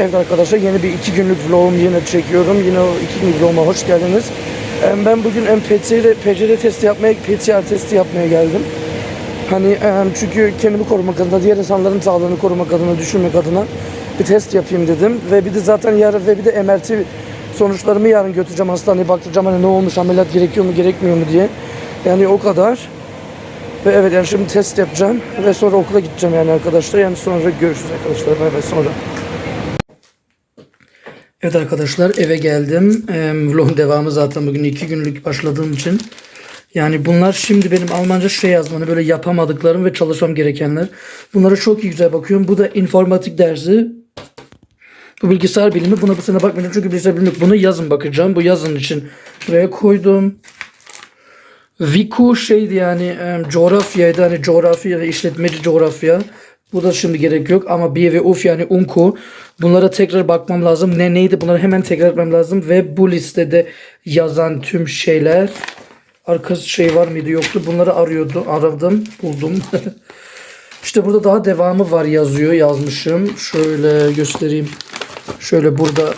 Evet arkadaşlar yeni bir iki günlük vlogum yine çekiyorum. Yine o iki günlük vloguma hoş geldiniz. Ben bugün em, PCR, PCR testi yapmaya, PCR testi yapmaya geldim. Hani çünkü kendimi korumak adına, diğer insanların sağlığını korumak adına, düşünmek adına bir test yapayım dedim. Ve bir de zaten yarın ve bir de MRT sonuçlarımı yarın götüreceğim hastaneye baktıracağım hani ne olmuş ameliyat gerekiyor mu gerekmiyor mu diye. Yani o kadar. Ve evet yani şimdi test yapacağım ve sonra okula gideceğim yani arkadaşlar. Yani sonra görüşürüz arkadaşlar. Bay sonra. Evet arkadaşlar eve geldim. Ee, vlogun devamı zaten bugün iki günlük başladığım için. Yani bunlar şimdi benim Almanca şey yazmanı böyle yapamadıklarım ve çalışmam gerekenler. Bunlara çok iyi güzel bakıyorum. Bu da informatik dersi. Bu bilgisayar bilimi. Buna bu sene bakmayacağım çünkü bilgisayar bilimi. Bunu yazın bakacağım. Bu yazın için buraya koydum. Viku şeydi yani e, coğrafyaydı hani coğrafya ve işletmeci coğrafya. Bu da şimdi gerek yok ama B ve UF yani UNKU. Bunlara tekrar bakmam lazım. Ne neydi bunları hemen tekrar etmem lazım. Ve bu listede yazan tüm şeyler. Arkası şey var mıydı yoktu. Bunları arıyordu. Aradım. Buldum. işte burada daha devamı var yazıyor. Yazmışım. Şöyle göstereyim. Şöyle burada.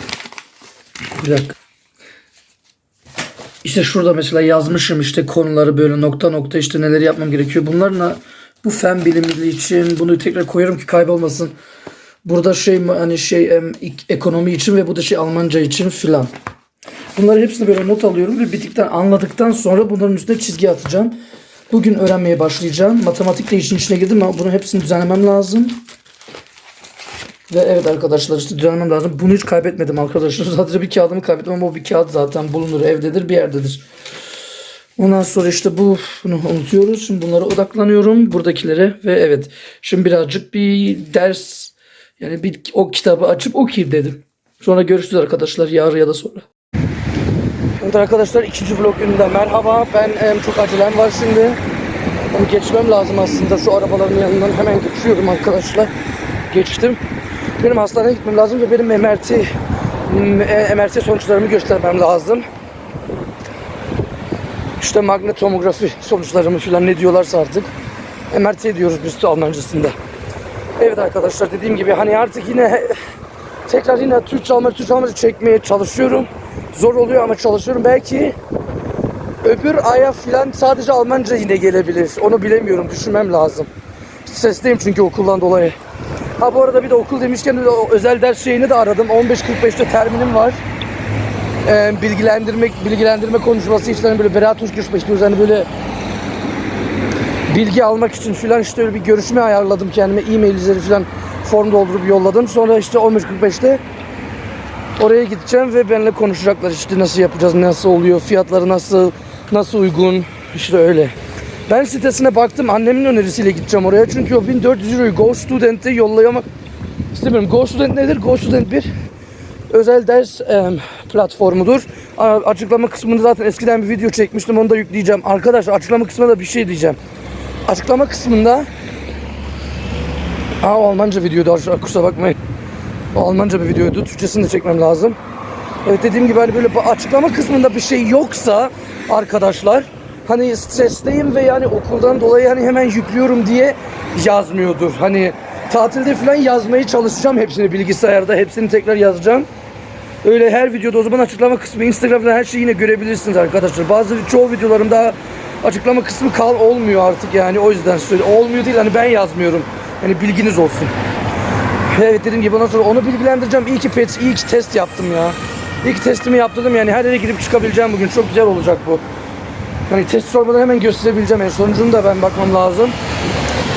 Bir dakika. İşte şurada mesela yazmışım işte konuları böyle nokta nokta işte neler yapmam gerekiyor. Bunlarla bu fen bilimleri için bunu tekrar koyarım ki kaybolmasın. Burada şey hani şey ekonomi için ve bu da şey Almanca için filan. Bunları hepsini böyle not alıyorum ve bittikten anladıktan sonra bunların üstüne çizgi atacağım. Bugün öğrenmeye başlayacağım. Matematik de işin içine girdim ama bunu hepsini düzenlemem lazım. Ve evet arkadaşlar işte düzenlemem lazım. Bunu hiç kaybetmedim arkadaşlar. Sadece bir kağıdımı kaybettim ama o bir kağıt zaten bulunur. Evdedir bir yerdedir. Ondan sonra işte bu bunu unutuyoruz. Şimdi bunlara odaklanıyorum. Buradakilere ve evet. Şimdi birazcık bir ders yani bir o kitabı açıp okuyayım dedim. Sonra görüşürüz arkadaşlar yarın ya da sonra. Evet arkadaşlar ikinci vlog gününde merhaba. Ben em, çok acelem var şimdi. Onu geçmem lazım aslında. Şu arabaların yanından hemen geçiyorum arkadaşlar. Geçtim. Benim hastaneye gitmem lazım ve benim MRT m- e, MRT sonuçlarımı göstermem lazım. İşte magnetomografi sonuçlarımı falan ne diyorlarsa artık. MRT diyoruz biz de Almancasında. Evet arkadaşlar dediğim gibi hani artık yine tekrar yine Türkçe Almanca Türkçe Almanca çekmeye çalışıyorum. Zor oluyor ama çalışıyorum. Belki öbür aya falan sadece Almanca yine gelebilir. Onu bilemiyorum. Düşünmem lazım. Stresliyim çünkü okuldan dolayı. Ha bu arada bir de okul demişken özel ders şeyini de aradım. 15.45'te terminim var. Ee, bilgilendirmek, bilgilendirme konuşması için hani böyle beraat görüşme istiyoruz. Hani böyle bilgi almak için filan işte öyle bir görüşme ayarladım kendime. E-mail üzeri filan form doldurup yolladım. Sonra işte 15.45'te oraya gideceğim ve benimle konuşacaklar işte nasıl yapacağız, nasıl oluyor, fiyatları nasıl, nasıl uygun işte öyle. Ben sitesine baktım annemin önerisiyle gideceğim oraya çünkü o 1400 euroyu Go Student'e yollayamak istemiyorum. Go Student nedir? Go Student bir özel ders em, platformudur. Açıklama kısmında zaten eskiden bir video çekmiştim onu da yükleyeceğim. Arkadaşlar açıklama kısmında bir şey diyeceğim. Açıklama kısmında Aa Almanca videoydu arkadaşlar kusura bakmayın. Almanca bir videoydu. Türkçesini de çekmem lazım. Evet dediğim gibi hani böyle açıklama kısmında bir şey yoksa arkadaşlar hani stresteyim ve yani okuldan dolayı hani hemen yüklüyorum diye yazmıyordur. Hani tatilde falan yazmaya çalışacağım hepsini bilgisayarda hepsini tekrar yazacağım. Öyle her videoda o zaman açıklama kısmı Instagram'da her şeyi yine görebilirsiniz arkadaşlar. Bazı çoğu videolarımda açıklama kısmı kal olmuyor artık yani o yüzden söyle olmuyor değil hani ben yazmıyorum. Hani bilginiz olsun. Evet dediğim gibi ondan sonra onu bilgilendireceğim. İyi ki pet, iyi ki test yaptım ya. İyi ki testimi yaptırdım yani her yere gidip çıkabileceğim bugün. Çok güzel olacak bu. Hani test sormadan hemen gösterebileceğim. Yani sonucunu da ben bakmam lazım.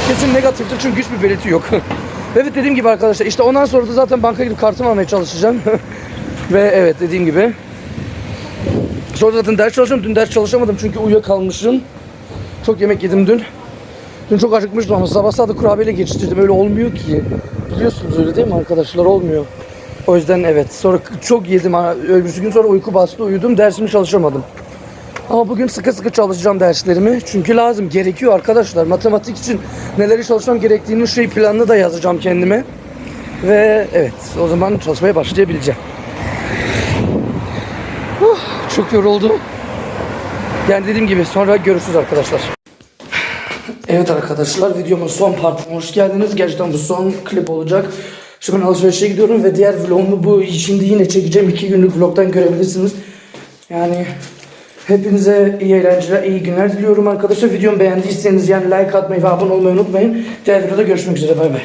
Kesin negatiftir çünkü hiçbir belirti yok. evet dediğim gibi arkadaşlar işte ondan sonra da zaten banka gidip kartımı almaya çalışacağım. Ve evet dediğim gibi. Sonra zaten ders çalışacağım. Dün ders çalışamadım çünkü uyuyakalmışım. Çok yemek yedim dün. Dün çok acıkmıştım ama sabah da kurabiyeyle geçiştirdim. Öyle olmuyor ki. Biliyorsunuz öyle değil mi arkadaşlar? Olmuyor. O yüzden evet. Sonra çok yedim. Öbürsü gün sonra uyku bastı. Uyudum. Dersimi çalışamadım. Ama bugün sıkı sıkı çalışacağım derslerimi. Çünkü lazım. Gerekiyor arkadaşlar. Matematik için neleri çalışmam gerektiğini şey planını da yazacağım kendime. Ve evet o zaman çalışmaya başlayabileceğim. Çok yoruldum. Yani dediğim gibi sonra görüşürüz arkadaşlar. Evet arkadaşlar videomun son partine hoş geldiniz. Gerçekten bu son klip olacak. İşte ben alışverişe gidiyorum ve diğer vlogumu bu şimdi yine çekeceğim. iki günlük vlogdan görebilirsiniz. Yani hepinize iyi eğlenceler, iyi günler diliyorum arkadaşlar. Videomu beğendiyseniz yani like atmayı ve abone olmayı unutmayın. Diğer videoda görüşmek üzere. Bay bay.